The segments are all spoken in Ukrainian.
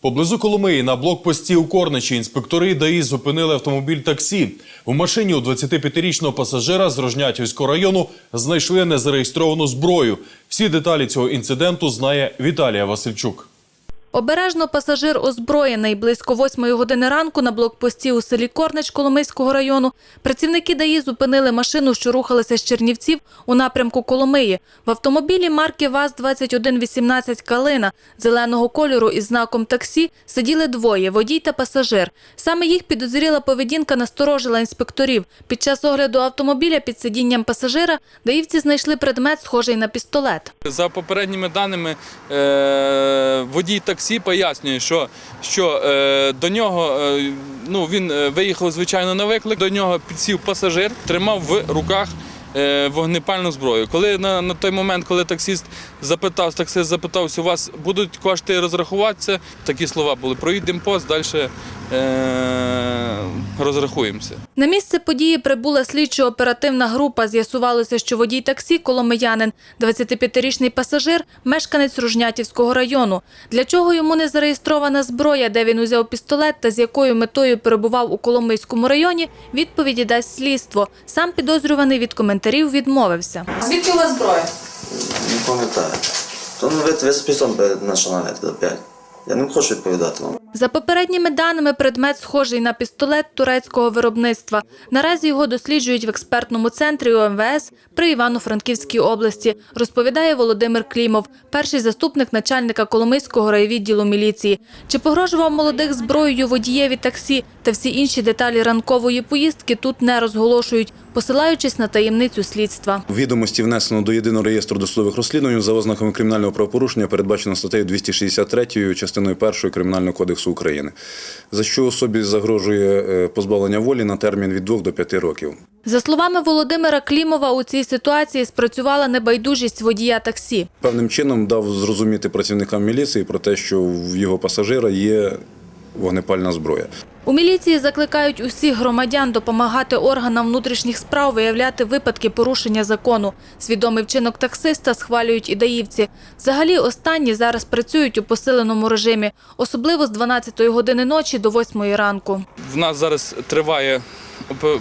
Поблизу Коломиї на блокпості у Корничі інспектори ДАІ зупинили автомобіль таксі. У машині у 25-річного пасажира з Рожнятівського району знайшли незареєстровану зброю. Всі деталі цього інциденту знає Віталія Васильчук. Обережно пасажир озброєний. Близько восьмої години ранку на блокпості у селі Корнич Коломийського району працівники ДАІ зупинили машину, що рухалася з Чернівців у напрямку Коломиї. В автомобілі марки ВАЗ-2118 «Калина» зеленого кольору із знаком таксі сиділи двоє – водій та пасажир. Саме їх підозріла поведінка насторожила інспекторів. Під час огляду автомобіля під сидінням пасажира даївці знайшли предмет, схожий на пістолет. За попередніми даними, е, водій таксі пояснює, що, що е, до нього е, ну, він е, виїхав звичайно на виклик, до нього підсів пасажир, тримав в руках вогнепальну зброю. Коли на, на той момент, коли таксіст запитав, таксист запитався, у вас будуть кошти розрахуватися, такі слова були. Проїдемо пост, далі е, розрахуємося. На місце події прибула слідчо-оперативна група. З'ясувалося, що водій таксі коломиянин, 25-річний пасажир, мешканець Ружнятівського району. Для чого йому не зареєстрована зброя, де він узяв пістолет та з якою метою перебував у Коломийському районі, відповіді дасть слідство. Сам підозрюваний від коментарів відмовився. Звідки у вас зброя? Не пам'ятаю. То ну, ви, ви списом починаєте до 5. Я не хочу відповідати вам. За попередніми даними, предмет схожий на пістолет турецького виробництва. Наразі його досліджують в експертному центрі ОМВС при Івано-Франківській області, розповідає Володимир Клімов, перший заступник начальника Коломийського райвідділу міліції. Чи погрожував молодих зброєю водієві таксі та всі інші деталі ранкової поїздки тут не розголошують, посилаючись на таємницю слідства. Відомості внесено до єдиного реєстру досудових розслідувань за ознаками кримінального правопорушення, передбачено статтею 263 частиною 1 Кримінального кодексу України, за що особі загрожує е, позбавлення волі на термін від 2 до 5 років. За словами Володимира Клімова, у цій ситуації спрацювала небайдужість водія таксі. Певним чином дав зрозуміти працівникам міліції про те, що в його пасажира є вогнепальна зброя. У міліції закликають усіх громадян допомагати органам внутрішніх справ виявляти випадки порушення закону. Свідомий вчинок таксиста схвалюють і даївці. Взагалі, останні зараз працюють у посиленому режимі, особливо з 12 години ночі до 8 ранку. В нас зараз триває опе-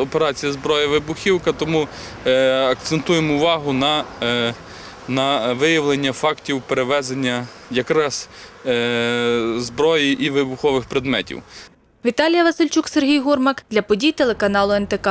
операція зброя вибухівка, тому е, акцентуємо увагу на, е, на виявлення фактів перевезення якраз е, зброї і вибухових предметів. Віталія Васильчук, Сергій Гормак для подій телеканалу НТК.